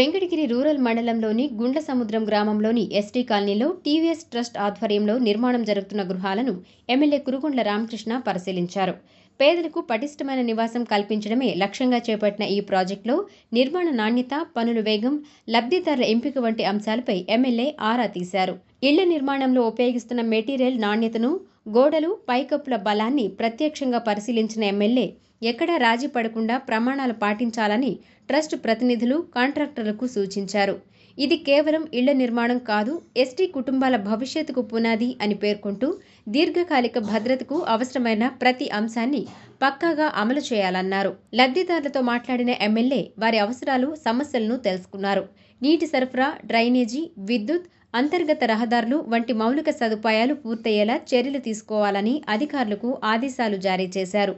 Venkatagiri rural మండలంలోని గుండ్ల సముద్రం గ్రామంలోని ఎస్టీ కాలనీలో టీవీఎస్ ట్రస్ట్ ఆధ్వర్యంలో నిర్మాణం జరుగుతున్న గృహాలను ఎమ్మెల్యే కురుగుండ్ల రామకృష్ణ పరిశీలించారు. పేదలకు పటిష్టమైన నివాసం కల్పించడమే లక్ష్యంగా చేపట్టిన ఈ ప్రాజెక్టులో నిర్మాణ నాణ్యత పనుల వేగం లబ్ధిదారుల ఎంపిక వంటి అంశాలపై ఎమ్మెల్యే ఆరా తీశారు. ఇళ్ళ నిర్మాణంలో ఉపయోగిస్తున్న మెటీరియల్ నాణ్యతను గోడలు పైకప్పుల బలాన్ని ప్రత్యక్షంగా పరిశీలించిన ఎమ్మెల్యే ఎక్కడా రాజీ పడకుండా ప్రమాణాలు పాటించాలని ట్రస్ట్ ప్రతినిధులు కాంట్రాక్టర్లకు సూచించారు. ఇది కేవలం ఇళ్ళ నిర్మాణం కాదు ఎస్టీ కుటుంబాల భవిష్యత్తుకు పునాది అని పేర్కొంటూ దీర్ఘకాలిక భద్రతకు అవసరమైన ప్రతి అంశాన్ని పక్కాగా అమలు చేయాలన్నారు. లబ్ధిదారులతో మాట్లాడిన ఎమ్మెల్యే వారి అవసరాలు సమస్యలను తెలుసుకున్నారు. నీటి సరఫరా డ్రైనేజీ విద్యుత్ అంతర్గత రహదారులు వంటి మౌలిక సదుపాయాలు పూర్తయ్యేలా చర్యలు తీసుకోవాలని అధికారులకు ఆదేశాలు జారీ చేశారు.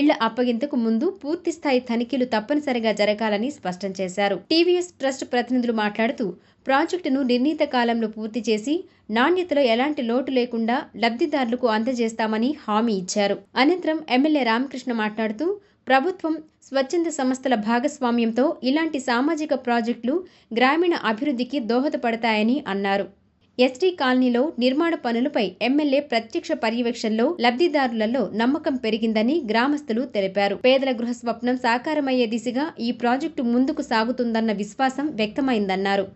ఇళ్ళ అప్పగింతకు ముందు పూర్తిస్థాయి తనిఖీలు తప్పనిసరిగా జరగాలని స్పష్టం చేశారు. టీవీఎస్ ట్రస్ట్ ప్రతినిధులు మాట్లాడుతూ ప్రాజెక్టును నిర్ణీత కాలంలో పూర్తి చేసి నాణ్యతలో ఎలాంటి లోటు లేకుండా లబ్ధిదారులకు అందజేస్తామని హామీ ఇచ్చారు. అనంతరం ఎమ్మెల్యే రామకృష్ణ మాట్లాడుతూ ప్రభుత్వం స్వచ్ఛంద సంస్థల భాగస్వామ్యంతో ఇలాంటి సామాజిక ప్రాజెక్టులు గ్రామీణ అభివృద్ధికి దోహదపడతాయని అన్నారు. ఎస్టీ కాలనీలో నిర్మాణ పనులపై ఎమ్మెల్యే ప్రత్యక్ష పర్యవేక్షణలో లబ్ధిదారులలో నమ్మకం పెరిగిందని గ్రామస్తులు తెలిపారు. పేదల గృహ స్వప్నం సాకారమయ్యే దిశగా ఈ ప్రాజెక్టు ముందుకు సాగుతుందన్న విశ్వాసం వ్యక్తమైందన్నారు.